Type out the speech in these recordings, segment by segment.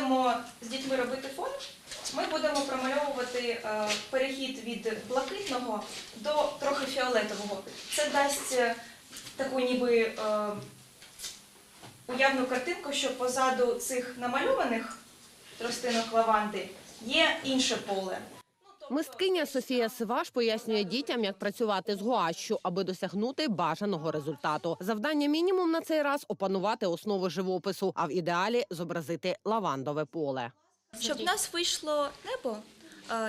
будемо з дітьми робити фон, ми будемо промальовувати е, перехід від блакитного до трохи фіолетового. Це дасть е, таку ніби е, уявну картинку, що позаду цих намальованих тростинок лаванди є інше поле. Мисткиня Софія Сиваш пояснює дітям, як працювати з гуашю, аби досягнути бажаного результату. Завдання мінімум на цей раз опанувати основи живопису, а в ідеалі зобразити лавандове поле. Щоб в нас вийшло небо,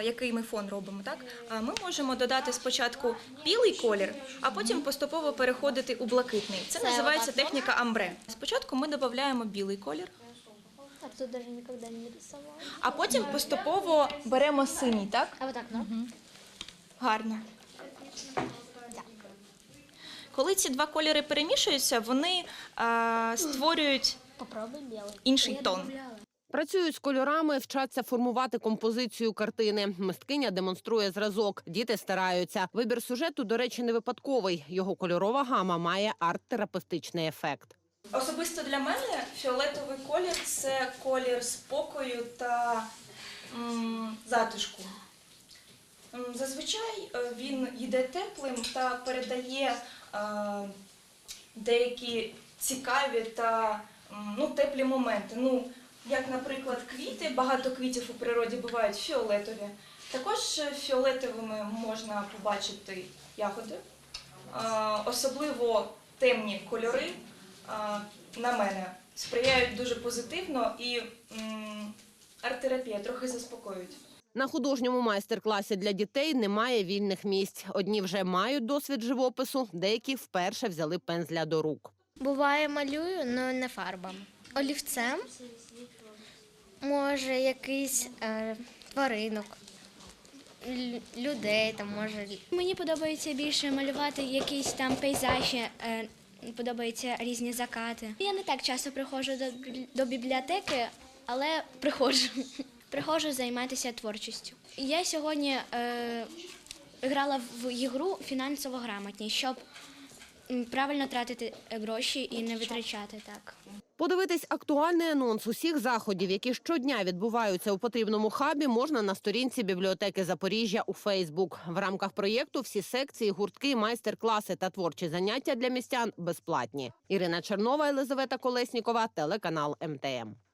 який ми фон робимо, так ми можемо додати спочатку білий колір, а потім поступово переходити у блакитний. Це називається техніка амбре. Спочатку ми додаємо білий колір, Так, тут даже никогда не рисовала. а потім поступово беремо синій, так? А вот так, ну? Гарно. Коли ці два кольори перемішуються, вони е, створюють інший тон. Працюють з кольорами, вчаться формувати композицію картини. Мисткиня демонструє зразок. Діти стараються. Вибір сюжету, до речі, не випадковий. Його кольорова гама має арт-терапевтичний ефект. Особисто для мене фіолетовий колір це колір спокою та затишку. Зазвичай е, він йде теплим та передає е, деякі цікаві та ну, теплі моменти. Ну, як, наприклад, квіти, багато квітів у природі бувають фіолетові. Також фіолетовими можна побачити ягоди. Е, Особливо темні кольори на мене сприяють дуже позитивно і арт-терапія трохи заспокоюють. На художньому майстер-класі для дітей немає вільних місць. Одні вже мають досвід живопису, деякі вперше взяли пензля до рук. Буває малюю, але не фарбами. Олівцем, може, якийсь е, тваринок, людей там може. Мені подобається більше малювати якісь там пейзажі, е, подобаються різні закати. Я не так часто приходжу до, до бібліотеки, але приходжу. Приходжу займатися творчістю. Я сьогодні е, грала в ігру фінансово грамотність, щоб правильно тратити гроші і не витрачати так. Подивитись актуальний анонс усіх заходів, які щодня відбуваються у потрібному хабі, можна на сторінці бібліотеки Запоріжжя у Фейсбук. В рамках проєкту всі секції, гуртки, майстер-класи та творчі заняття для містян безплатні. Ірина Чернова, Елизавета Колеснікова, телеканал МТМ.